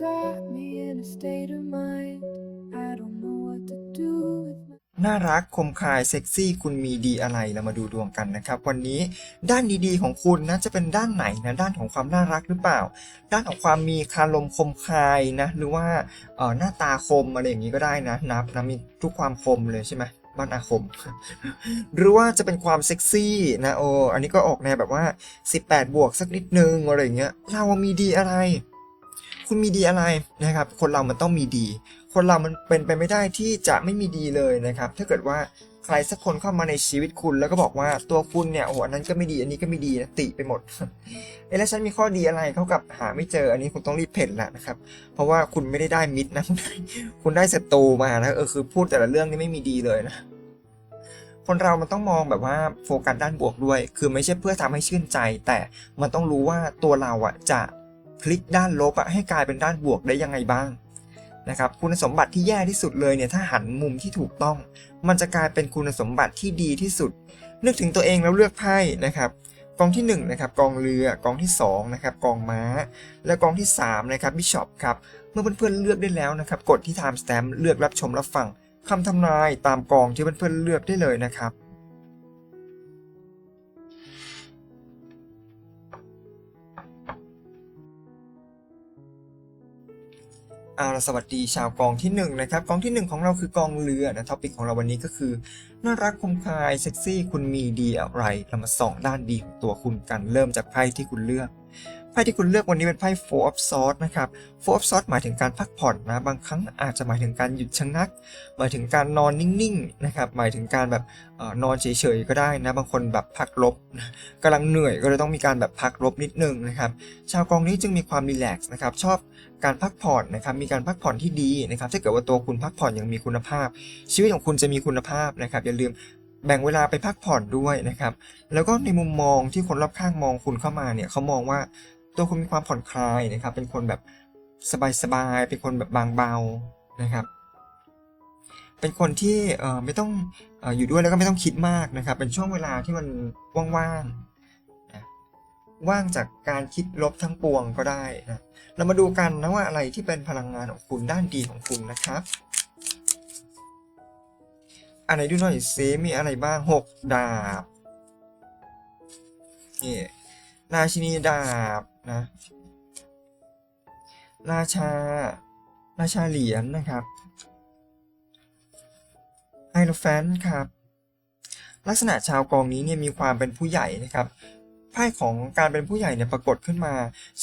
got me in a state of mind. I don't know what to do with my. น่ารักคมคายเซ็กซี่คุณมีดีอะไรเรามาดูดวงกันนะครับ วันนี้ด้านดีๆของคุณนะจะเป็นด้านไหนนะด้านของความน่ารักหรือเปล่า ด้านของความมีคารมคมคายนะ หรือว่าเอ่อหน้าตาคมอะไรอย่างนี้ก็ได้นะนับนะมีทุกความคมเลยใช่ไหมบ้านอาคม หรือว่าจะเป็นความเซ็กซี่นะโออันนี้ก็ออกแนวแบบว่า 18 บวกสักนิดนึงอะไรอย่างเงี้ยเรามีดีอะไร คุณมีดีอะไรนะครับ คนเรามันต้องมีดี คนเรามันเป็นไปไม่ได้ที่จะไม่มีดีเลยนะครับ ถ้าเกิดว่าใครสักคนเข้ามาในชีวิตคุณ แล้วก็บอกว่าตัวคุณเนี่ยโอ้โหอันนั้นก็ไม่ดีอันนี้ก็ไม่ดีติไปหมดเอ๊ะแล้วฉันมีข้อดีอะไรเขากับหาไม่เจออันนี้คุณต้องรีบเพ่นละนะครับ เพราะว่าคุณไม่ได้ได้มิตรนะคุณได้ศัตรูมานะเออคือพูดแต่ละเรื่องนี่ไม่มีดีเลยนะคนเรามันต้องมองแบบว่าโฟกัสด้านบวกด้วย คือไม่ใช่เพื่อทำให้ชื่นใจ แต่มันต้องรู้ว่าตัวเราอะจะ พลิกด้านลบให้กลายเป็นด้านบวกได้ยังไงบ้างนะครับคุณสมบัติที่แย่ที่สุดเลยเนี่ยถ้าหันมุมที่ถูกต้อง มันจะกลายเป็นคุณสมบัติที่ดีที่สุด นึกถึงตัวเองแล้วเลือกไพ่นะครับกองที่1นงนะครับกองเรือกองที่2นะครับกองม้า และกองที่3นะครับบิชอปครับเมื่อเพื่อนๆเลือกได้แล้วนะครับ กดที่ time stamp เลือกรับชมรับฟังคำทำนายตามกองที่เพื่อนๆเลือกได้เลยนะครับ เอาละสวัสดีชาวกองที่1นะครับกองที่ 1 ของเราคือกองเรือนะท็อปิกของเราวันนี้ก็คือ น่ารักคมคายเซ็กซี่คุณมีดีอะไรเรามาส่องด้านดีของตัวคุณกันเริ่มจากไพ่ที่คุณเลือกไพ่ที่คุณเลือกวันนี้เป็นไพ่ Four of Swords นะครับ Four of Swords หมายถึงการพักผ่อนนะ บางครั้งอาจจะหมายถึงการหยุดชะงัก หมายถึงการนอนนิ่งๆนะครับ หมายถึงการแบบอนอนเฉยๆก็ได้นะ บางคนแบบพักลบนะกำลังเหนื่อยก็เลยต้องมีการแบบพักลบนิดนึงนะครับ ชาวกองนี้จึงมีความรีแลกซ์นะครับ ชอบ การพักผ่อนนะครับมีการพักผ่อนที่ดีนะครับถ้าเกิดว่าตัวคุณพักผ่อนอย่างมีคุณภาพ ชีวิตของคุณจะมีคุณภาพนะครับ อย่าลืมแบ่งเวลาไปพักผ่อนด้วยนะครับ แล้วก็ในมุมมองที่คนรอบข้างมองคุณเข้ามาเนี่ยเขามองว่าตัวคุณมีความผ่อนคลายนะครับ เป็นคนแบบสบายๆเป็นคนแบบบางเบานะครับ เป็นคนที่ไม่ต้องออยู่ด้วยแล้วก็ไม่ต้องคิดมากนะครับ เป็นช่วงเวลาที่มันว่างๆ ว่างจากการคิดลบทั้งปวงก็ได้นะเรามาดูกันนะว่าอะไรที่เป็นพลังงานของคุณด้านดีของคุณนะครับอันไหนดูหน่อยซิมีอะไรบ้างหกดาบนี่ราชินีดาบนะราชา ราชาเหรียญนะครับไฮโลแฟนครับ ลักษณะชาวกองนี้เนี่ยมีความเป็นผู้ใหญ่นะครับ ไพ่ของการเป็นผู้ใหญ่เนี่ยปรากฏขึ้นมา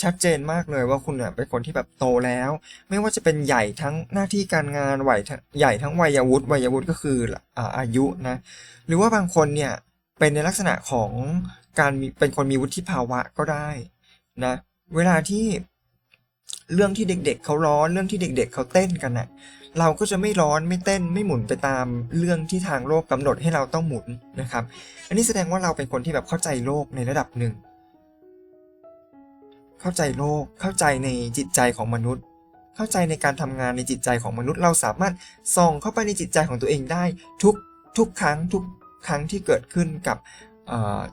ชัดเจนมากเลยว่าคุณเนี่ยเป็นคนที่แบบโตแล้ว ไม่ว่าจะเป็นใหญ่ทั้งหน้าที่การงานไหวใหญ่ทั้งวัยวุฒิวัยวุฒิก็คืออ่าอายุนะหรือว่าบางคนเนี่ยเป็นในลักษณะของการมีเป็นคนมีวุฒิภาวะก็ได้นะเวลาที่เรื่องที่เด็กๆเขาร้อนเรื่องที่เด็กๆเขาเต้นกันน่ะ เราก็จะไม่ร้อนไม่เต้นไม่หมุนไปตามเรื่องที่ทางโลกกำหนดให้เราต้องหมุนนะครับ อันนี้แสดงว่าเราเป็นคนที่แบบเข้าใจโลกในระดับหนึ่ง เข้าใจโลกเข้าใจในจิตใจของมนุษย์ เข้าใจในการทำงานในจิตใจของมนุษย์ เราสามารถส่องเข้าไปในจิตใจของตัวเองได้ ทุกทุกครั้งทุกครั้งที่เกิดขึ้นกับ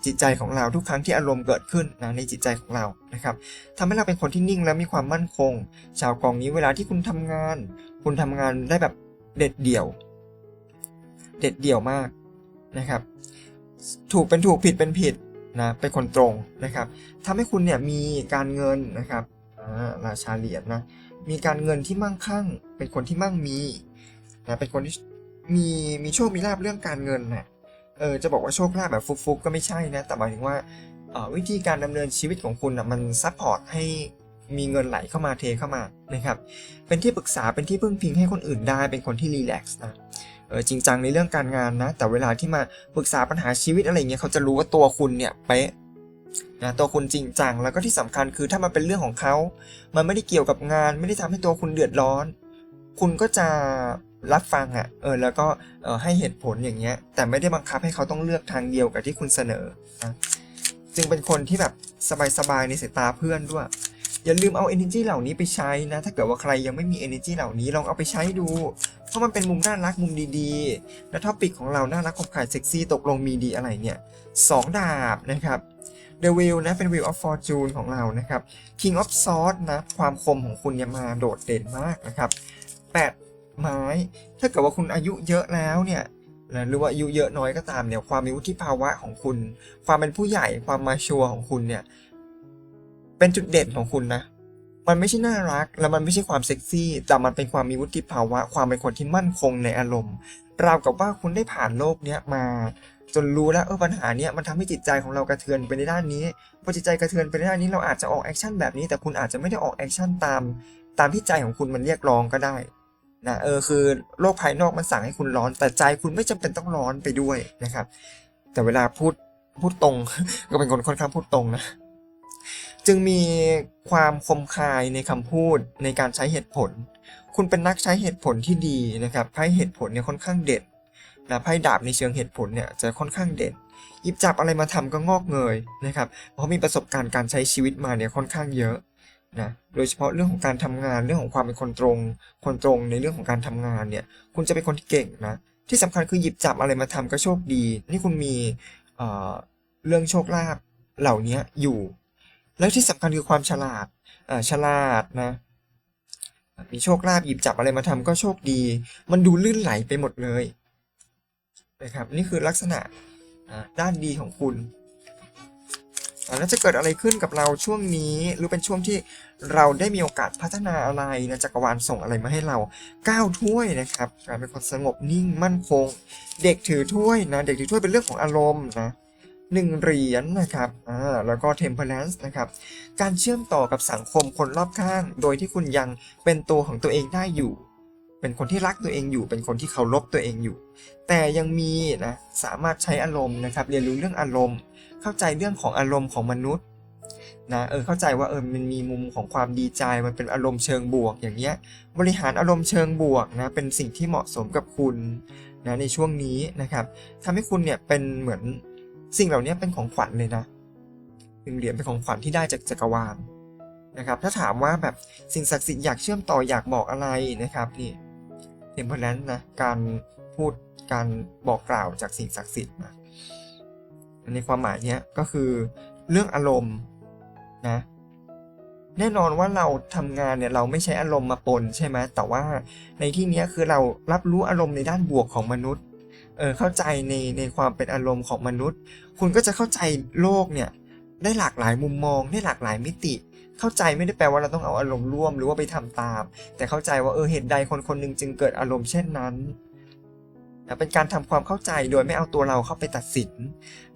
จิตใจของเราทุกครั้งที่อารมณ์เกิดขึ้นนะในจิตใจของเรานะครับทำให้เราเป็นคนที่นิ่งและมีความมั่นคง ชาวกองนี้เวลาที่คุณทำงาน คุณทำงานได้แบบเด็ดเดี่ยว เด็ดเดี่ยวมากนะครับ ถูกเป็นถูกผิดเป็นผิดนะเป็นคนตรงนะครับทำให้คุณเนี่ยมีการเงินนะครับอ่าราชาเหรียญนะมีการเงินที่มั่งคั่ง เป็นคนที่มั่งมีนะเป็นคนที่มีมีโชคมีลาภเรื่องการเงินนะเออจะบอกว่าโชคลาภแบบฟุกๆก็ไม่ใช่นะแต่หมายถึงว่าออวิธีการดำเนินชีวิตของคุณนะมันซัพพอร์ตให้ มีเงินไหลเข้ามาเทเข้ามานะครับ เป็นที่ปรึกษาเป็นที่พึ่งพิงให้คนอื่นได้ เป็นคนที่รีแลกซ์นะเออจริงจังในเรื่องการงานนะ แต่เวลาที่มาปรึกษาปัญหาชีวิตอะไรเงี้ยเขาจะรู้ว่าตัวคุณเนี่ยเป๊ะนะตัวคุณจริงจังแล้วก็ที่สำคัญคือถ้ามันเป็นเรื่องของเขา มันไม่ได้เกี่ยวกับงาน ไม่ได้ทำให้ตัวคุณเดือดร้อน คุณก็จะรับฟังอะ่ะเออแล้วก็เออให้เหตุผลอย่างเงี้ย แต่ไม่ได้บังคับให้เขาต้องเลือกทางเดียวกับที่คุณเสนอนะจึงเป็นคนที่แบบสบายๆในสายตาเพื่อนด้วย อย่าลืมเอา energy เหล่านี้ไปใช้นะ ถ้าเกิดว่าใครยังไม่มี energy เหล่านี้ลองเอาไปใช้ดู เพราะมันเป็นมุมน่ารักมุมดีๆ และท็อปิกของเราน่ารักคมขายเซ็กซี่ตกลงมีดีอะไรเนี่ยสองดาบนะครับ The Wheel นะเป็น Wheel of Fortune ของเรานะครับ King of Swords นะความคมของคุณเนี่ยมาโดดเด่นมากนะครับ8ไม้ ถ้าเกิดว่าคุณอายุเยอะแล้วเนี่ยนะหรือว่าอายุเยอะน้อยก็ตามเนี่ยความมีวุฒิภาวะของคุณ ความเป็นผู้ใหญ่ความมาชัวของคุณเนี่ย เป็นจุดเด่นของคุณนะ มันไม่ใช่น่ารัก และมันไม่ใช่ความเซ็กซี่ แต่มันเป็นความมีวุฒิภาวะ ความเป็นคนที่มั่นคงในอารมณ์ราวกับว่าคุณได้ผ่านโลกเนี้ยมา จนรู้แล้วเออปัญหาเนี้ยมันทำให้จิตใจของเรากระเทือนไปในด้านนี้พอจิตใจกระเทือนไปในด้านนี้เราอาจจะออกแอคชั่นแบบนี้ แต่คุณอาจจะไม่ได้ออกแอคชั่นตาม ตามที่ใจของคุณมันเรียกร้องก็ได้นะเออคือโลกภายนอกมันสั่งให้คุณร้อน แต่ใจคุณไม่จำเป็นต้องร้อนไปด้วยนะครับ แต่เวลาพูดพูดตรง ก็เป็นคนค่อนข้างพูดตรงนะ จึงมีความคมคายในคำพูดในการใช้เหตุผล คุณเป็นนักใช้เหตุผลที่ดีนะครับไพ่เหตุผลเนี่ยค่อนข้างเด่นนะไพ่ดาบในเชิงเหตุผลเนี่ยจะค่อนข้างเด่นหยิบจับอะไรมาทำก็งอกเงยนะครับเพราะมีประสบการณ์การใช้ชีวิตมาเนี่ยค่อนข้างเยอะนะโดยเฉพาะเรื่องของการทำงานเรื่องของความเป็นคนตรง คนตรงในเรื่องของการทำงานเนี่ยคุณจะเป็นคนที่เก่งนะที่สำคัญคือหยิบจับอะไรมาทำก็โชคดี นี่คุณมีเเรื่องโชคลาภเหล่านี้อยู่ แล้วที่สำคัญคือความฉลาดอ่าฉลาดนะ มีโชคลาภหยิบจับอะไรมาทำก็โชคดี มันดูลื่นไหลไปหมดเลยนะครับนี่คือลักษณะด้านดีของคุณแล้วจะเกิดอะไรขึ้นกับเราช่วงนี้หรือเป็นช่วงที่เราได้มีโอกาสพัฒนาอะไรนะจักรวาลส่งอะไรมาให้เราก้าวถ้วยนะครับการเป็นคนสงบนิ่งมั่นคง เด็กถือถ้วยนะเด็กถือถ้วยเป็นเรื่องของอารมณ์นะ หนึ่งเหรียญนะครับ อ่า แล้วก็ temperance นะครับ การเชื่อมต่อกับสังคมคนรอบข้าง โดยที่คุณยังเป็นตัวของตัวเองได้อยู่ เป็นคนที่รักตัวเองอยู่ เป็นคนที่เคารพตัวเองอยู่ แต่ยังมีนะ สามารถใช้อารมณ์นะครับ เรียนรู้เรื่องอารมณ์ เข้าใจเรื่องของอารมณ์ของมนุษย์นะ เออ เข้าใจว่าเออ มันมีมุมของความดีใจ มันเป็นอารมณ์เชิงบวกอย่างเงี้ย บริหารอารมณ์เชิงบวกนะ เป็นสิ่งที่เหมาะสมกับคุณนะในช่วงนี้นะครับทำให้คุณเนี่ยเป็นเหมือน สิ่งเหล่านี้เป็นของขวัญเลยนะหนึ่งเหรียญเป็นของขวัญที่ได้จากจักรวาลนะครับ ถ้าถามว่าแบบสิ่งศักดิ์สิทธิ์อยากเชื่อมต่ออยากบอกอะไรนะครับนี่เทมเพลนนะการพูดการบอกกล่าวจากสิ่งศักดิ์สิทธิ์นะในความหมายเนี้ยก็คือเรื่องอารมณ์นะแน่นอนว่าเราทำงานเนี่ยเราไม่ใช้อารมณ์มาปนใช่ไหมแต่ว่าในที่นี้คือเรารับรู้อารมณ์ในด้านบวกของมนุษย์ เออเข้าใจในในความเป็นอารมณ์ของมนุษย์ คุณก็จะเข้าใจโลกเนี่ยได้หลากหลายมุมมองได้หลากหลายมิติ เข้าใจไม่ได้แปลว่าเราต้องเอาอารมณ์ร่วมหรือว่าไปทำตาม แต่เข้าใจว่าเออเหตุใดคนคนหนึ่งจึงเกิดอารมณ์เช่นนั้นเป็นการทำความเข้าใจโดยไม่เอาตัวเราเข้าไปตัดสิน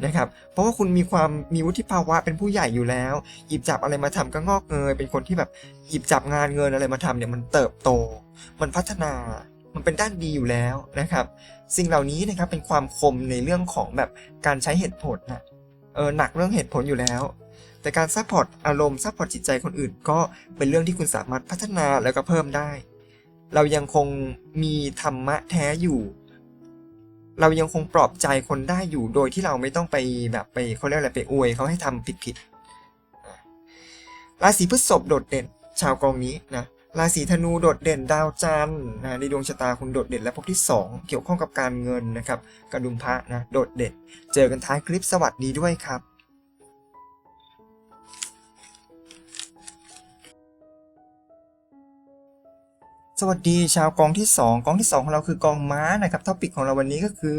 นะครับ เพราะว่าคุณมีความมีวุฒิภาวะเป็นผู้ใหญ่อยู่แล้ว หยิบจับอะไรมาทำก็งอกเงยเป็นคนที่แบบหยิบจับงานเงินอะไรมาทำเนี่ยมันเติบโต มันพัฒนา มันเป็นด้านดีอยู่แล้วนะครับ สิ่งเหล่านี้นะครับเป็นความคมในเรื่องของแบบการใช้เหตุผลนะเออหนักเรื่องเหตุผลอยู่แล้ว แต่การซัพพอร์ตอารมณ์ซัพพอร์ตจิตใจคนอื่น ก็เป็นเรื่องที่คุณสามารถพัฒนาแล้วก็เพิ่มได้ เรายังคงมีธรรมะแท้อยู่ เรายังคงปลอบใจคนได้อยู่โดยที่เราไม่ต้องไปแบบไปเขาเรียกอะไรไปอวยเขาให้ทำผิดผิดๆราศีพฤษภโดดเด่นชาวกองนี้นะ ราศีธนูโดดเด่นดาวจันทร์นะในดวงชะตาคุณโดดเด่นและพบที่ 2 เกี่ยวข้องกับการเงินนะครับกระดุมพระนะโดดเด่น เจอกันท้ายคลิปสวัสดีด้วยครับสวัสดีชาวกองที่ 2 กองที่ 2 ของเราคือกองม้านะครับท็อปิกของเราวันนี้ก็คือ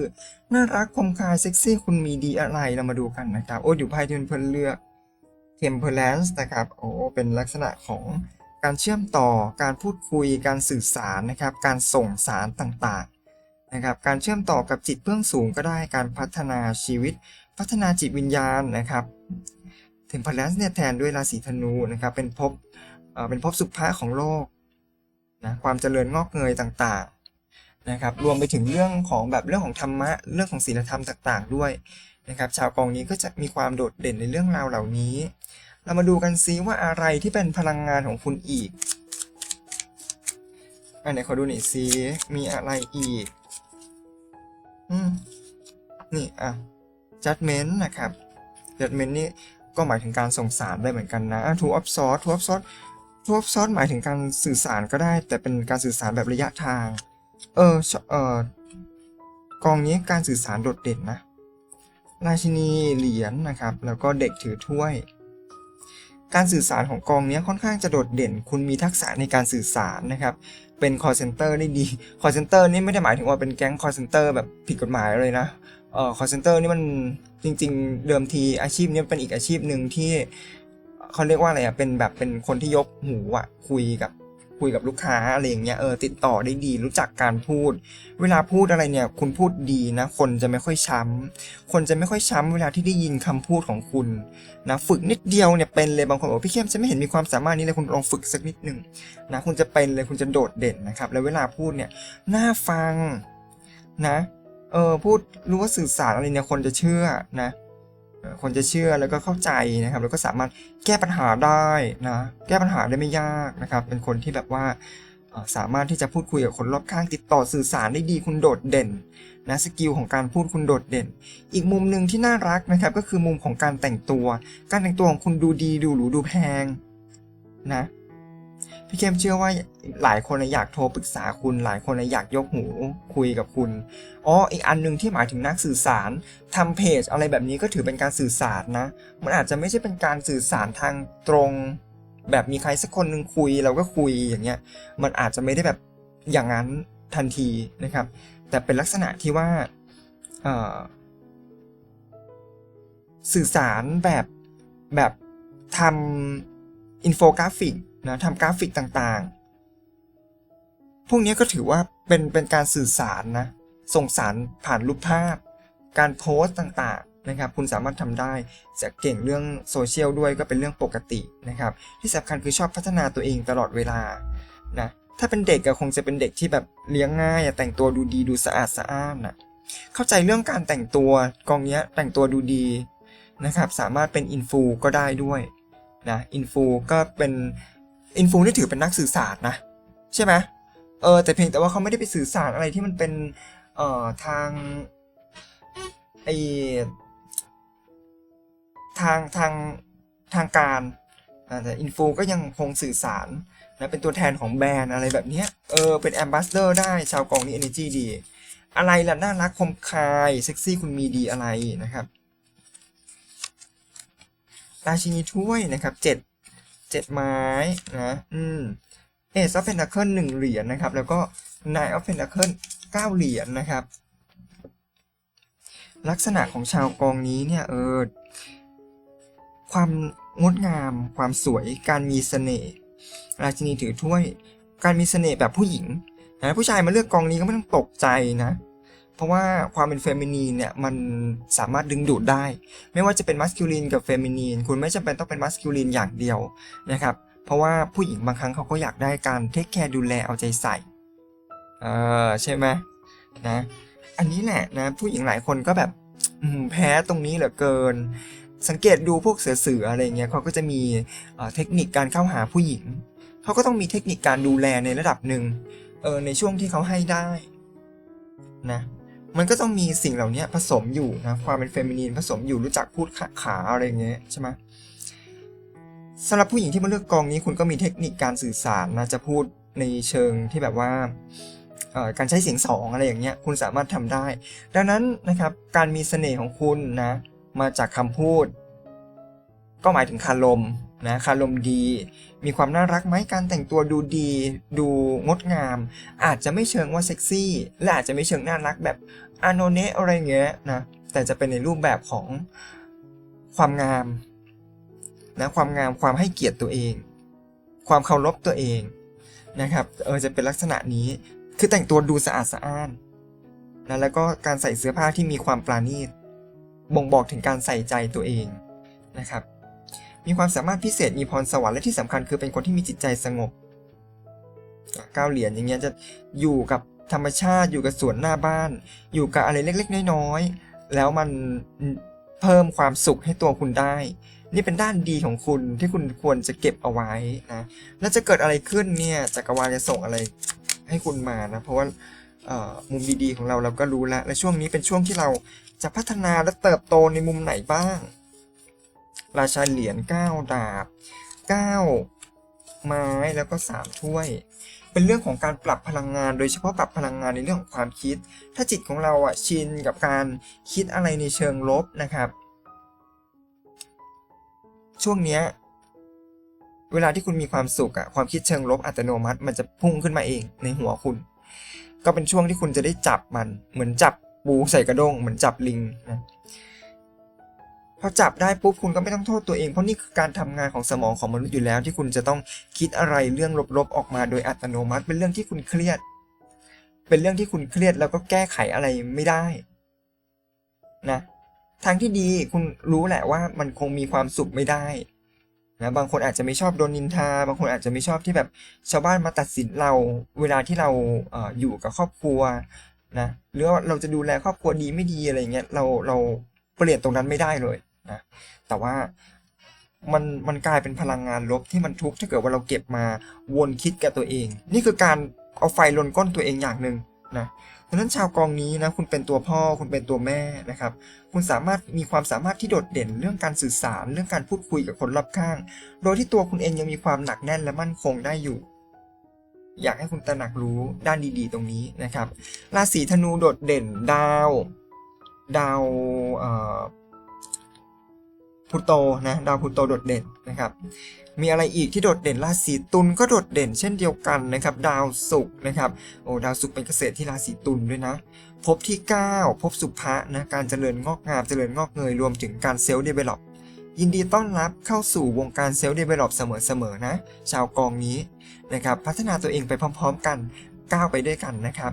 น่ารักคมคายเซ็กซี่คุณมีดีอะไรเรามาดูกันนะครับ โอ้อยู่ไพ่ที่เพื่อนเลือก Temperance นะครับ โอ้เป็นลักษณะของ การเชื่อมต่อการพูดคุยการสื่อสารนะครับ การส่งสารต่างๆนะครับ การเชื่อมต่อกับจิตเบื้องสูงก็ได้การพัฒนาชีวิต พัฒนาจิตวิญญาณนะครับ Temperance เนี่ยแทนด้วยราศีธนูนะครับ เป็นภพเอ่อเป็นภพสุภาของโลกนะความเจริญงอกเงยต่างๆนะครับ รวมไปถึงเรื่องของแบบเรื่องของธรรมะเรื่องของศีลธรรมต่าง ๆ ด้วยนะครับ ชาวกองนี้ก็จะมีความโดดเด่นในเรื่องราวเหล่านี้ เรามาดูกันซิว่าอะไรที่เป็นพลังงานของคุณอีก อันไหนขอดูหน่อยซิมีอะไรอีก อืม นี่อะ judgment นะครับ judgment นี่ก็หมายถึงการส่งสารได้เหมือนกันนะ two of swords two of swords two of swords หมายถึงการสื่อสารก็ได้ แต่เป็นการสื่อสารแบบระยะทาง เออ เออกองนี้การสื่อสารโดดเด่นนะ ราชินีเหรียญนะครับ แล้วก็เด็กถือถ้วย การสื่อสารของกองเนี้ยค่อนข้างจะโดดเด่น คุณมีทักษะในการสื่อสารนะครับ เป็น call center ได้ดี call center นี่ไม่ได้หมายถึงว่าเป็นแก๊ง call center แบบผิดกฎหมายเลยนะเอ่อ call center นี่มันจริง ๆ เดิมทีอาชีพเนี้เป็นอีกอาชีพหนึ่งที่เขาเรียกว่าอะไรอะเป็นแบบเป็นคนที่ยกหูอะคุยกับ คุยกับลูกค้าอะไรอย่างเงี้ยเออติดต่อได้ดีรู้จักการพูด เวลาพูดอะไรเนี่ย คุณพูดดีนะ คนจะไม่ค่อยช้ำ คนจะไม่ค่อยช้ำเวลาที่ได้ยินคำพูดของคุณนะฝึกนิดเดียวเนี่ยเป็นเลยบางคนบอกพี่เข้มจะไม่เห็นมีความสามารถนี้เลยคุณลองฝึกสักนิดหนึ่งนะคุณจะเป็นเลยคุณจะโดดเด่นนะครับแล้วเวลาพูดเนี่ยน่าฟังนะเออพูดรู้ว่าสื่อสารอะไรเนี่ยคนจะเชื่อนะ คนจะเชื่อแล้วก็เข้าใจนะครับ แล้วก็สามารถแก้ปัญหาได้นะ แก้ปัญหาได้ไม่ยากนะครับ เป็นคนที่แบบว่าสามารถที่จะพูดคุยกับคนรอบข้างติดต่อสื่อสารได้ดีคุณโดดเด่นนะสกิลของการพูดคุณโดดเด่น อีกมุมหนึ่งที่น่ารักนะครับ ก็คือมุมของการแต่งตัว การแต่งตัวของคุณดูดีดูหรูดูแพงนะ พี่เข้มเชื่อว่าหลายคนอยากโทรปรึกษาคุณ หลายคนอยากยกหูคุยกับคุณอ๋ออีกอันหนึ่งที่หมายถึงนักสื่อสารทำเพจอะไรแบบนี้ก็ถือเป็นการสื่อสารนะ มันอาจจะไม่ใช่เป็นการสื่อสารทางตรง แบบมีใครสักคนหนึ่งคุยเราก็คุยอย่างเงี้ยมันอาจจะไม่ได้แบบอย่างนั้นทันทีนะครับ แต่เป็นลักษณะที่ว่าสื่อสารแบบแบบทำอินโฟกราฟิก นะทำกราฟิกต่างๆ พวกนี้ก็ถือว่าเป็นเป็นการสื่อสารนะ ส่งสารผ่านรูปภาพ การโพสต์ต่างๆนะครับ คุณสามารถทำได้ จะเก่งเรื่องโซเชียลด้วยก็เป็นเรื่องปกตินะครับ ที่สำคัญคือชอบพัฒนาตัวเองตลอดเวลานะถ้าเป็นเด็กก็คงจะเป็นเด็กที่แบบเลี้ยงง่ายแต่งตัวดูดีดูสะอาดสะอ้านนะเข้าใจเรื่องการแต่งตัวกองนี้แต่งตัวดูดีนะครับ สามารถเป็นอินฟูก็ได้ด้วยนะอินฟูก็เป็น อินฟูที่ถือเป็นนักสื่อสารนะ ใช่ไหมเออแต่เพียงแต่ว่าเขาไม่ได้ไปสื่อสารอะไรที่มันเป็นเอ่อทางไอทางทางทางการแต่อินฟูก็ยังคงสื่อสารนะเป็นตัวแทนของแบรนด์อะไรแบบเนี้ยเออเป็นแอมบาสเดอร์ได้ชาวกองนี้ Energy ดี อะไรล่ะ น่ารักคมคาย เซ็กซี่คุณมีดีอะไรนะครับราชินีถ้วยนะครับเจ็ด เจ็ดไม้นะอืมเอซอฟเฟนดัคเคิลหนึ่งเหรียญนะครับ แล้วก็นายออฟเฟนดัคเคิลเก้าเหรียญนะครับ ลักษณะของชาวกองนี้เนี่ยเออความงดงาม ความสวยการมีเสน่ห์ราชินีถือถ้วย การมีเสน่ห์แบบผู้หญิงนะผู้ชายมาเลือกกองนี้ก็ไม่ต้องตกใจนะ เพราะว่าความเป็นเฟมินีนเนี่ยมันสามารถดึงดูดได้ ไม่ว่าจะเป็นมัสคิลินกับเฟมินีนคุณไม่จำเป็นต้องเป็นมัสคิลินอย่างเดียวนะครับเพราะว่าผู้หญิงบางครั้งเขาก็อยากได้การเทคแคร์ดูแลเอาใจใส่เออใช่ไหมนะอันนี้แหละนะผู้หญิงหลายคนก็แบบแพ้ตรงนี้เหลือเกิน สังเกตดูพวกเสือๆอะไรเงี้ยเขาก็จะมีเอ่อเทคนิคการเข้าหาผู้หญิงเขาก็ต้องมีเทคนิคการดูแลในระดับหนึ่งเออในช่วงที่เขาให้ได้นะ มันก็ต้องมีสิ่งเหล่านี้ผสมอยู่นะความเป็นเฟมินีนผสมอยู่รู้จักพูดขาขาอะไรเงี้ยใช่ไหมสำหรับผู้หญิงที่มาเลือกกองนี้คุณก็มีเทคนิคการสื่อสารนะจะพูดในเชิงที่แบบว่าการใช้เสียงสองอะไรอย่างเงี้ยคุณสามารถทำได้ ดังนั้นนะครับการมีเสน่ห์ของคุณนะมาจากคำพูด ก็หมายถึงคารมนะคารมดี มีความน่ารักไหมการแต่งตัวดูดี ดูงดงาม อาจจะไม่เชิงว่าเซ็กซี่ และอาจจะไม่เชิงน่ารักแบบอาโนเนะอะไรเงี้ยนะแต่จะเป็นในรูปแบบของความงามนะความงามความให้เกียรติตัวเอง ความเคารพตัวเองนะครับเออจะเป็นลักษณะนี้คือแต่งตัวดูสะอาดสะอ้านนะแล้วก็การใส่เสื้อผ้าที่มีความปราณีตบ่งบอกถึงการใส่ใจตัวเองนะครับ มีความสามารถพิเศษมีพรสวรรค์และที่สำคัญคือเป็นคนที่มีจิตใจสงบเก้าเหรียญอย่างเงี้ยจะอยู่กับธรรมชาติอยู่กับสวนหน้าบ้าน อยู่กับอะไรเล็กๆ น้อยๆแล้วมันเพิ่มความสุขให้ตัวคุณได้ นี่เป็นด้านดีของคุณที่คุณควรจะเก็บเอาไว้นะแล้วจะเกิดอะไรขึ้นเนี่ยจักรวาลจะส่งอะไรให้คุณมานะเพราะว่ามุมดีๆของเราเราก็รู้แล้วและช่วงนี้เป็นช่วงที่เราจะพัฒนาและเติบโตในมุมไหนบ้าง ราชาเหรียญเก้าดาบเก้าไม้แล้วก็สามถ้วย เป็นเรื่องของการปรับพลังงาน โดยเฉพาะปรับพลังงานในเรื่องของความคิด ถ้าจิตของเราอะชินกับการคิดอะไรในเชิงลบนะครับ ช่วงเนี้ยเวลาที่คุณมีความสุขอะความคิดเชิงลบอัตโนมัติ มันจะพุ่งขึ้นมาเองในหัวคุณ ก็เป็นช่วงที่คุณจะได้จับมัน เหมือนจับปูใส่กระด้งเหมือนจับลิงนะ พอจับได้ปุ๊บคุณก็ไม่ต้องโทษตัวเองเพราะนี่คือการทำงานของสมองของมนุษย์อยู่แล้ว ที่คุณจะต้องคิดอะไรเรื่องลบๆออกมาโดยอัตโนมัติ เป็นเรื่องที่คุณเครียด เป็นเรื่องที่คุณเครียดแล้วก็แก้ไขอะไรไม่ได้นะทางที่ดีคุณรู้แหละว่ามันคงมีความสุขไม่ได้นะบางคนอาจจะไม่ชอบโดนนินทา บางคนอาจจะไม่ชอบที่แบบชาวบ้านมาตัดสินเราเวลาที่เราเอออยู่กับครอบครัวนะหรือว่าเราจะดูแลครอบครัวดีไม่ดีอะไรเงี้ยเราเราเปลี่ยนตรงนั้นไม่ได้เลย นะแต่ว่ามันมันกลายเป็นพลังงานลบที่มันทุกข์ถ้าเกิดว่าเราเก็บมาวนคิดกับตัวเอง นี่คือการเอาไฟลนก้นตัวเองอย่างหนึ่งนะเพราะฉะนั้นชาวกองนี้นะคุณเป็นตัวพ่อคุณเป็นตัวแม่นะครับ คุณสามารถมีความสามารถที่โดดเด่นเรื่องการสื่อสารเรื่องการพูดคุยกับคนรอบข้าง โดยที่ตัวคุณเองยังมีความหนักแน่นและมั่นคงได้อยู่ อยากให้คุณตระหนักรู้ด้านดีๆ ตรงนี้นะครับ ราศีธนูโดดเด่นดาว ดาวเอ่อ พลูโตนะดาวพลูโตโดดเด่นนะครับมีอะไรอีกที่โดดเด่นราศีตุลก็โดดเด่นเช่นเดียวกันนะครับ ดาวศุกร์นะครับโอ้ดาวศุกร์เป็นเกษตรที่ราศีตุลด้วยนะพบที่ 9 พบสุภะนะการเจริญงอกงามเจริญงอกเงยรวมถึงการเซลล์เดเวล็อปยินดีต้อนรับเข้าสู่วงการเซลล์เดเวล็อปเสมอๆนะ ชาวกองนี้นะครับพัฒนาตัวเองไปพร้อม ๆ กันก้าวไปด้วยกันนะครับ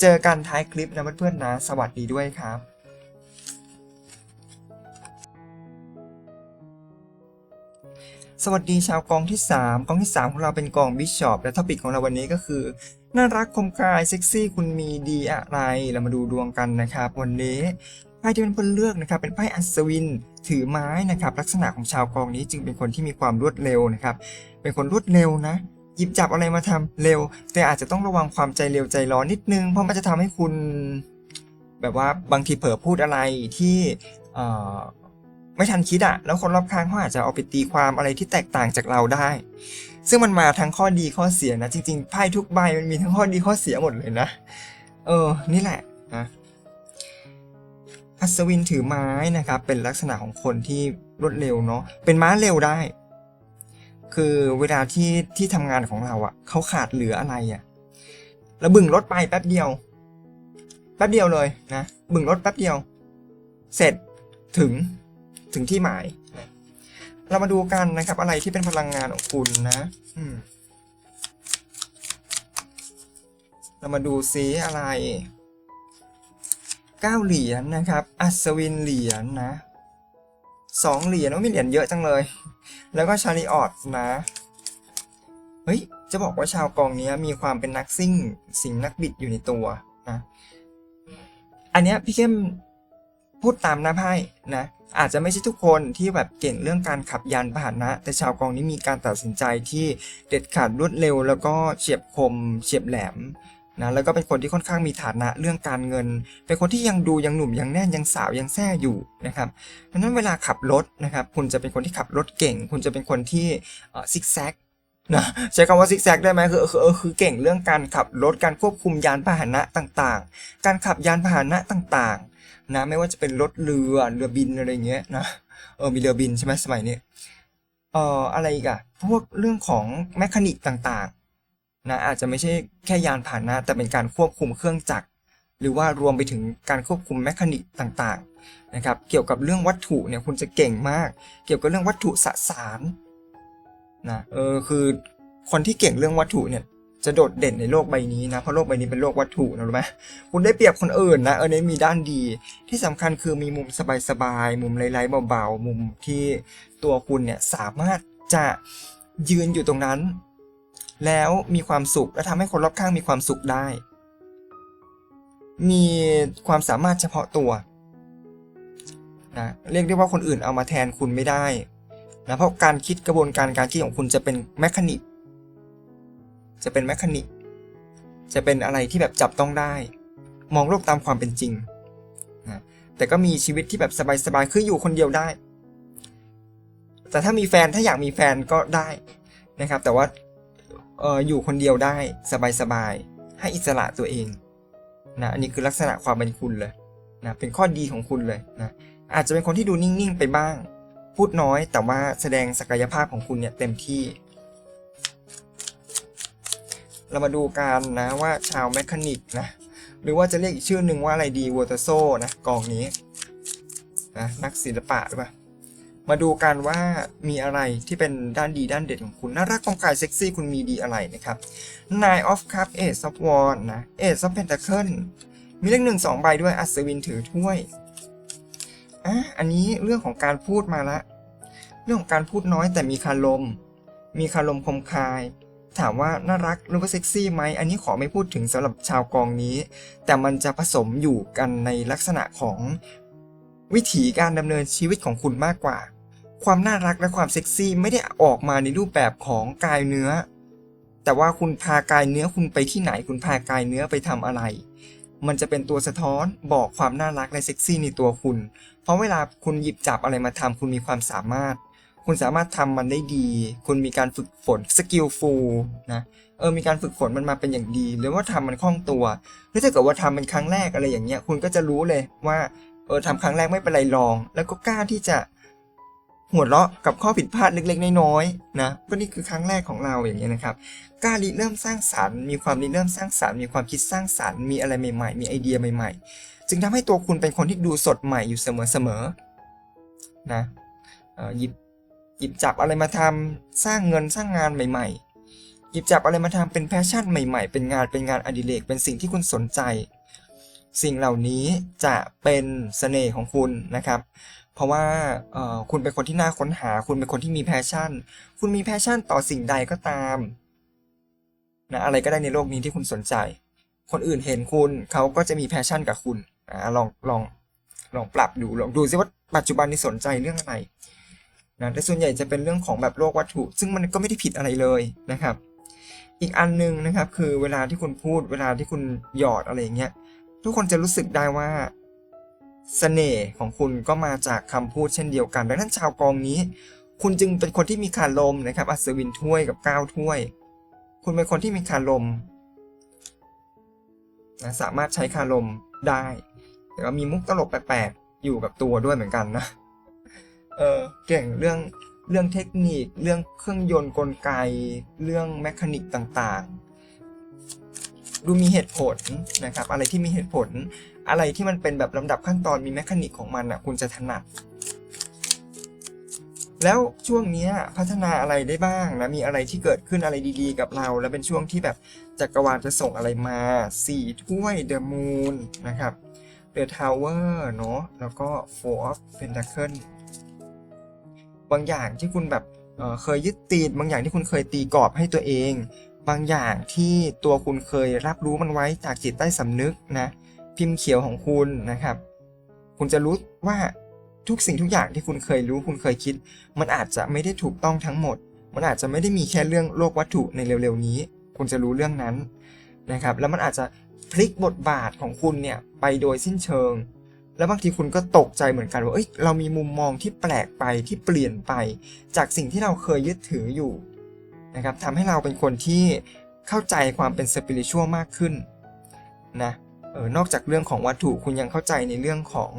เจอกันท้ายคลิปนะเพื่อนๆนะ สวัสดีด้วยครับ สวัสดีชาวกองที่ 3 กองที่ 3 ของเราเป็นกองบิชอปและท็อปิกของเราวันนี้ก็คือ น่ารักคมคายเซ็กซี่คุณมีดีอะไร เรามาดูดวงกันนะครับ วันนี้ไพ่ที่เป็นคนเลือกนะครับ เป็นไพ่อัศวิน ถือไม้นะครับ ลักษณะของชาวกองนี้จึงเป็นคนที่มีความรวดเร็วนะครับ เป็นคนรวดเร็วนะหยิบจับอะไรมาทำเร็ว แต่อาจจะต้องระวังความใจเร็วใจร้อนนิดนึงเพราะมันจะทำให้คุณ แบบว่าบางทีเผลอพูดอะไรที่ ไม่ทันคิดอะแล้วคนรอบข้างเขาอาจจะเอาไปตีความอะไรที่แตกต่างจากเราได้ ซึ่งมันมาทั้งข้อดีข้อเสียนะ จริงๆไพ่ทุกใบมันมีทั้งข้อดีข้อเสียหมดเลยนะ เออ นี่แหละนะอัศวินถือไม้นะครับ เป็นลักษณะของคนที่รวดเร็วเนาะเป็นม้าเร็วได้ คือเวลาที่ที่ทำงานของเราอะ่ะเขาขาดเหลืออะไรอะ่ะแล้วบึ่งรถไปแป๊บเดียว แป๊บเดียวเลยนะบึ่งรถแป๊บเดียว เสร็จถึง ถึงที่หมายเรามาดูกันนะครับ อะไรที่เป็นพลังงานของคุณนะเรามาดูซิอะไรเก้าเหรียญนะครับ อัศวินเหรียญนะสองเหรียญว่ามีเหรียญเยอะจังเลย แล้วก็ชาริออตนะ เฮ้ย จะบอกว่าชาวกองนี้มีความเป็นนักซิ่ง สิงนักบิดอยู่ในตัวนะ อันเนี้ยพี่เข้มพูดตามหน้าไพ่นะ อาจจะไม่ใช่ทุกคนที่แบบเก่งเรื่องการขับยานพาหนะ แต่ชาวกองนี้มีการตัดสินใจที่เด็ดขาดรวดเร็ว แล้วก็เฉียบคม เฉียบแหลมนะแล้วก็เป็นคนที่ค่อนข้างมีฐานะเรื่องการเงิน เป็นคนที่ยังดูยังหนุ่มยังแน่นยังสาวยังแซ่อยู่นะครับดังนั้นเวลาขับรถนะครับคุณจะเป็นคนที่ขับรถเก่ง คุณจะเป็นคนที่ซิกแซกนะใช้คำว่าซิกแซกได้ไหมคือคือคือเก่งเรื่องการขับรถการควบคุมยานพาหนะต่างๆ การขับยานพาหนะต่างๆ นะไม่ว่าจะเป็นรถเรือเรือบินอะไรเงี้ยนะเออมีเรือบินใช่ไหมสมัยนี้เอ่ออะไรอีกอะพวกเรื่องของแมคานิกต่างๆนะอาจจะไม่ใช่แค่ยานพาหนะแต่เป็นการควบคุมเครื่องจักร หรือว่ารวมไปถึงการควบคุมแมคานิกต่างๆนะครับเกี่ยวกับเรื่องวัตถุเนี่ยคุณจะเก่งมาก เกี่ยวกับเรื่องวัตถุสสารนะเออคือคนที่เก่งเรื่องวัตถุเนี่ย จะโดดเด่นในโลกใบนี้นะ เพราะโลกใบนี้เป็นโลกวัตถุนะรู้ไหมคุณได้เปรียบคนอื่นนะเออเนี่ยมีด้านดี ที่สำคัญคือมีมุมสบายๆมุมไร้ๆเบาๆมุมที่ตัวคุณเนี่ยสามารถจะยืนอยู่ตรงนั้น แล้วมีความสุขและทำให้คนรอบข้างมีความสุขได้ มีความสามารถเฉพาะตัวนะเรียกได้ว่าคนอื่นเอามาแทนคุณไม่ได้นะเพราะการคิดกระบวนการการคิดของคุณจะเป็นแมคานิก จะเป็นแมคานิก จะเป็นอะไรที่แบบจับต้องได้ มองโลกตามความเป็นจริงนะแต่ก็มีชีวิตที่แบบสบายๆ คืออยู่คนเดียวได้ แต่ถ้ามีแฟนถ้าอยากมีแฟนก็ได้นะครับ แต่ว่าเอออยู่คนเดียวได้สบายๆ ให้อิสระตัวเองนะ อันนี้คือลักษณะความเป็นคุณเลยนะ เป็นข้อดีของคุณเลยนะ อาจจะเป็นคนที่ดูนิ่งๆ ไปบ้าง พูดน้อยแต่ว่าแสดงศักยภาพของคุณเนี่ยเต็มที่ เรามาดูกันนะว่าชาวแมคานิกนะ หรือว่าจะเรียกอีกชื่อหนึ่งว่าอะไรดีวอเตอร์โซนะกองนี้นะนักศิลปะหรือเปล่ามาดูกันว่ามีอะไรที่เป็นด้านดีด้านเด่นของคุณ น่ารักกองกายเซ็กซี่คุณมีดีอะไรนะครับ Nine of Cup Ace of Wands นะ Ace of Pentacle มีเลขหนึ่งสองใบด้วย อัศวินถือถ้วยอะอันนี้เรื่องของการพูดมาละ เรื่องของการพูดน้อยแต่มีคารม มีคารมคมคาย ถามว่าน่ารักหรือว่าเซ็กซี่ไหมอันนี้ขอไม่พูดถึงสำหรับชาวกองนี้ แต่มันจะผสมอยู่กันในลักษณะของวิถีการดำเนินชีวิตของคุณมากกว่า ความน่ารักและความเซ็กซี่ไม่ได้ออกมาในรูปแบบของกายเนื้อ แต่ว่าคุณพากายเนื้อคุณไปที่ไหน คุณพากายเนื้อไปทำอะไร มันจะเป็นตัวสะท้อนบอกความน่ารักและเซ็กซี่ในตัวคุณ เพราะเวลาคุณหยิบจับอะไรมาทำคุณมีความสามารถ คุณสามารถทำมันได้ดี คุณมีการฝึกฝนสกิลฟูลนะเออมีการฝึกฝนมันมาเป็นอย่างดี หรือว่าทำมันคล่องตัวหรือถ้าเกิดว่าทำเป็นครั้งแรกอะไรอย่างเงี้ยคุณก็จะรู้เลยว่าเออทำครั้งแรกไม่เป็นไรลอง แล้วก็กล้าที่จะหัวเราะกับข้อผิดพลาดเล็กๆ น้อยๆนะก็นี่คือครั้งแรกของเราอย่างเงี้ยนะครับกล้าริเริ่มสร้างสรรค์ มีความริเริ่มสร้างสรรค์ มีความคิดสร้างสรรค์ มีอะไรใหม่ๆ มีไอเดียใหม่ ๆ จึงทำให้ตัวคุณเป็นคนที่ดูสดใหม่อยู่เสมอๆนะอ่อหยิบ หยิบจับอะไรมาทำสร้างเงินสร้างงานใหม่ ๆ หยิบจับอะไรมาทำเป็นแพชชั่นใหม่ ๆ เป็นงานเป็นงานอดิเรกเป็นสิ่งที่คุณสนใจ สิ่งเหล่านี้จะเป็นเสน่ห์ของคุณนะครับ เพราะว่าคุณเป็นคนที่น่าค้นหา คุณเป็นคนที่มีแพชชั่น คุณมีแพชชั่นต่อสิ่งใดก็ตามนะอะไรก็ได้ในโลกนี้ที่คุณสนใจ คนอื่นเห็นคุณเขาก็จะมีแพชชั่นกับคุณอลองลองลองปรับดูลองดูซิว่าปัจจุบันนี้สนใจเรื่องอะไร นะแต่ส่วนใหญ่จะเป็นเรื่องของแบบโลกวัตถุ ซึ่งมันก็ไม่ได้ผิดอะไรเลยนะครับ อีกอันหนึงนะครับคือเวลาที่คุณพูดเวลาที่คุณหยอดอะไรอย่างเงี้ยทุกคนจะรู้สึกได้ว่าเสน่ห์ของคุณก็มาจากคำพูดเช่นเดียวกัน ดังนั้นชาวกองนี้ คุณจึงเป็นคนที่มีคารลมนะครับ อัศวินถ้วยกับก้าวถ้วย คุณเป็นคนที่มีคารลมนะสามารถใช้คารลมได้ แต่ก็มีมุกตลกแปลกๆอยู่กับตัวด้วยเหมือนกันนะ เออเก่งเรื่องเรื่องเทคนิค เรื่องเครื่องยนต์กลไก เรื่องแมคานิกต่างๆ ดูมีเหตุผลนะครับ อะไรที่มีเหตุผล อะไรที่มันเป็นแบบลำดับขั้นตอนมีแมคานิกของมันอะคุณจะถนัด แล้วช่วงนี้พัฒนาอะไรได้บ้างนะมีอะไรที่เกิดขึ้นอะไรดีๆ กับเรา แล้วเป็นช่วงที่แบบจักรวาลจะส่งอะไรมาสี่ถ้วยเดอะมูนนะครับเดอะทาวเวอร์เนาะแล้วก็ Four of Pentacles บางอย่างที่คุณแบบเเคยยึดติดบางอย่างที่คุณเคยตีกรอบให้ตัวเอง บางอย่างที่ตัวคุณเคยรับรู้มันไว้จากจิตใต้สำนึกนะพิมพ์เขียวของคุณนะครับ คุณจะรู้ว่าทุกสิ่งทุกอย่างที่คุณเคยรู้คุณเคยคิด มันอาจจะไม่ได้ถูกต้องทั้งหมด มันอาจจะไม่ได้มีแค่เรื่องโลกวัตถุในเร็วๆนี้ คุณจะรู้เรื่องนั้นนะครับ แล้วมันอาจจะพลิกบทบาทของคุณเนี่ยไปโดยสิ้นเชิง แล้วบางทีคุณก็ตกใจเหมือนกันว่าเอ้ยเรามีมุมมองที่แปลกไปที่เปลี่ยนไป จากสิ่งที่เราเคยยึดถืออยู่นะครับทำให้เราเป็นคนที่เข้าใจความเป็นสปิริชวมากขึ้นนะเออนอกจากเรื่องของวัตถุคุณยังเข้าใจในเรื่องของ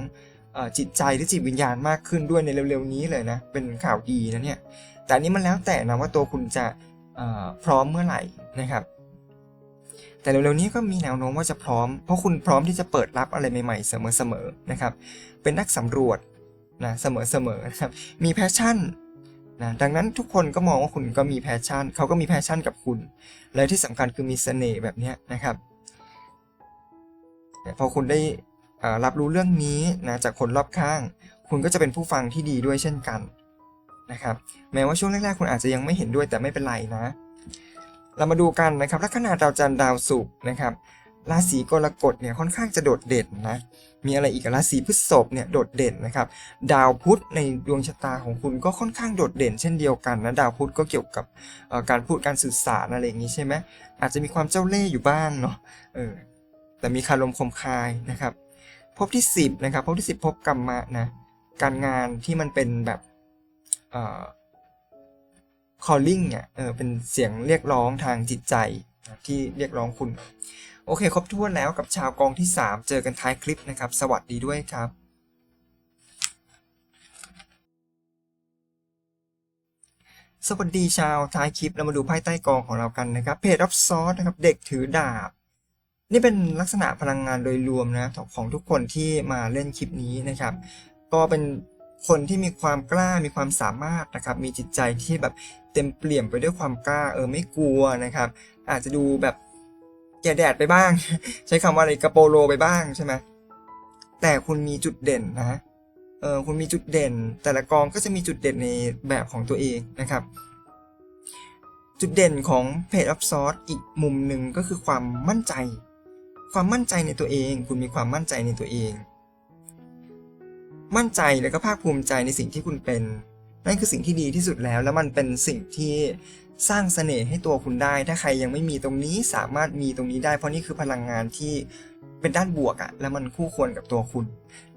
ออจิตใจหรือจิตวิญญาณมากขึ้นด้วยในเร็วๆนี้เลยนะ เป็นข่าวดีนะเนี่ยแต่นี้มันแล้วแต่นะว่าตัวคุณจะพร้อมเมื่อไหร่นะครับ แต่เร็วๆนี้ก็มีแนวโน้มว่าจะพร้อม เพราะคุณพร้อมที่จะเปิดรับอะไรใหม่ๆ เสมอๆนะครับ เป็นนักสำรวจนะเสมอๆนะครับ มีแพชชั่นนะดังนั้นทุกคนก็มองว่าคุณก็มีแพชชั่น เขาก็มีแพชชั่นกับคุณ และที่สำคัญคือมีเสน่ห์แบบนี้นะครับพอคุณได้รับรู้เรื่องนี้นะจากคนรอบข้าง คุณก็จะเป็นผู้ฟังที่ดีด้วยเช่นกันนะครับ แม้ว่าช่วงแรกๆคุณอาจจะยังไม่เห็นด้วยแต่ไม่เป็นไรนะ เรามาดูกันนะครับลัคนาดาวจันทร์ดาวศุกร์นะครับราศีกรกฎเนี่ยค่อนข้างจะโดดเด่นนะ มีอะไรอีกราศีพฤษภเนี่ยโดดเด่นนะครับ ดาวพุธในดวงชะตาของคุณก็ค่อนข้างโดดเด่น เช่นเดียวกันนะ ดาวพุธก็เกี่ยวกับการพูดการสื่อสารอะไรอย่างนี้ใช่ไหมอาจจะมีความเจ้าเล่ห์อยู่บ้างเนาะ เออ แต่มีคารมคมคายนะครับ พบที่ 10 นะครับ พบที่ 10 พบกรรมะนะ การงานที่มันเป็นแบบ calling อะเออเป็นเสียงเรียกร้องทางจิตใจที่เรียกร้องคุณ โอเค ครบถ้วนแล้วกับชาวกองที่ 3 เจอกันท้ายคลิปนะครับ สวัสดีด้วยครับสวัสดีชาวท้ายคลิปเรามาดูไพ่ใต้กองของเรากันนะครับเพจรับซอสนะครับเด็กถือดาบ นี่เป็นลักษณะพลังงานโดยรวมนะของทุกคนที่มาเล่นคลิปนี้นะครับ ก็เป็น คนที่มีความกล้ามีความสามารถนะครับมีจิตใจที่แบบเต็มเปี่ยมไปด้วยความกล้าเออไม่กลัวนะครับ อาจจะดูแบบแก่แดดไปบ้าง ใช้คำว่าอะไรกระโปโลไปบ้างใช่ไหมแต่คุณมีจุดเด่นนะเออคุณมีจุดเด่น แต่ละกองก็จะมีจุดเด่นในแบบของตัวเองนะครับ จุดเด่นของเพจอัพซอสอีกมุมหนึ่งก็คือความมั่นใจ ความมั่นใจในตัวเอง คุณมีความมั่นใจในตัวเอง มั่นใจแล้วก็ภาคภูมิใจในสิ่งที่คุณเป็น นั่นคือสิ่งที่ดีที่สุดแล้ว แล้วมันเป็นสิ่งที่สร้างเสน่ห์ให้ตัวคุณได้ ถ้าใครยังไม่มีตรงนี้สามารถมีตรงนี้ได้ เพราะนี่คือพลังงานที่เป็นด้านบวกอะแล้วมันคู่ควรกับตัวคุณ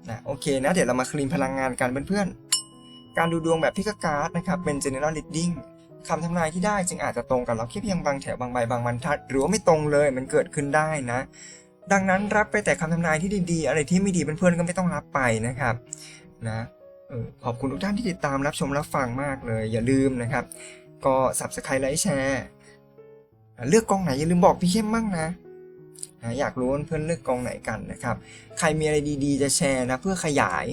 นะโอเคนะเดี๋ยวเรามาคลีนพลังงานกันเพื่อนๆการดูดวงแบบพิกการ์ดนะครับเป็น general reading คำทำนายที่ได้จึงอาจจะตรงกับเราแค่เพียงบางแถวบางใบบางบรรทัด หรือว่าไม่ตรงเลยมันเกิดขึ้นได้นะ ดังนั้นรับไปแต่คำทำนายที่ดีๆ อะไรที่ไม่ดีเพื่อนๆก็ไม่ต้องรับไปนะครับนะออขอบคุณทุกท่านที่ติดตามรับชมรับฟังมากเลย อย่าลืมนะครับ ก็ subscribe ไลค์แชร์เลือกกองไหนอย่าลืมบอกพี่เข้มมั่งนะนะอยากรู้ว่าเพื่อนเลือกกองไหนกันนะครับ ใครมีอะไรดีๆ จะแชร์นะเพื่อขยาย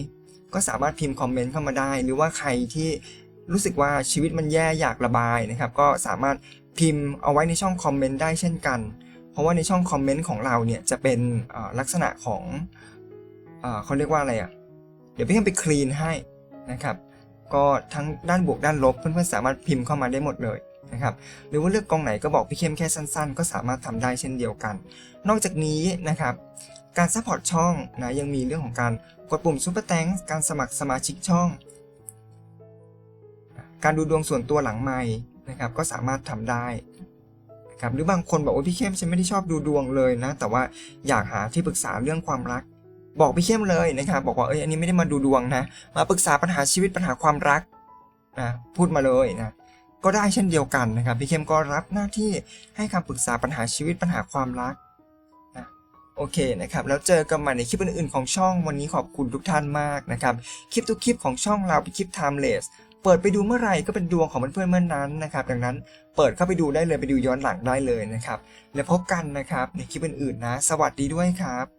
ก็สามารถพิมพ์คอมเมนต์เข้ามาได้ หรือว่าใครที่รู้สึกว่าชีวิตมันแย่อยากระบายนะครับ ก็สามารถพิมพ์เอาไว้ในช่องคอมเมนต์ได้เช่นกัน เพราะว่าในช่องคอมเมนต์ของเราเนี่ยจะเป็นลักษณะของเขาเรียกว่าอะไรอะ เดี๋ยวพี่เข้มไปคลีนให้นะครับ ก็ทั้งด้านบวกด้านลบเพื่อนๆสามารถพิมพ์เข้ามาได้หมดเลยนะครับหรือว่าเลือกกองไหนก็บอกพี่เข้มแค่สั้นๆ ก็สามารถทำได้เช่นเดียวกัน นอกจากนี้นะครับ การซัพพอร์ตช่องนะยังมีเรื่องของการกดปุ่มซุปเปอร์แตงการสมัครสมาชิกช่อง การดูดวงส่วนตัวหลังไม้นะครับก็สามารถทำได้ นะครับหรือบางคนบอกว่าพี่เข้มฉันไม่ได้ชอบดูดวงเลยนะ แต่ว่าอยากหาที่ปรึกษาเรื่องความรัก บอกพี่เข้มเลยนะครับบอกว่าเอ้ยอันนี้ไม่ได้มาดูดวงนะ มาปรึกษาปัญหาชีวิตปัญหาความรักนะพูดมาเลยนะก็ได้เช่นเดียวกันนะครับพี่เข้มก็รับหน้าที่ให้คำปรึกษาปัญหาชีวิตปัญหาความรักนะโอเคนะครับแล้วเจอกันใหม่ในคลิปอื่นๆของช่องวันนี้ขอบคุณทุกท่านมากนะครับ คลิปทุกคลิปของช่องเราเป็นคลิป timeless เปิดไปดูเมื่อไหร่ก็เป็นดวงของเพื่อนๆเมื่อนนั้นนะครับ ดังนั้นเปิดเข้าไปดูได้เลยไปดูย้อนหลังได้เลยนะครับ แล้วพบกันนะครับในคลิปอื่นๆนะ สวัสดีด้วยครับ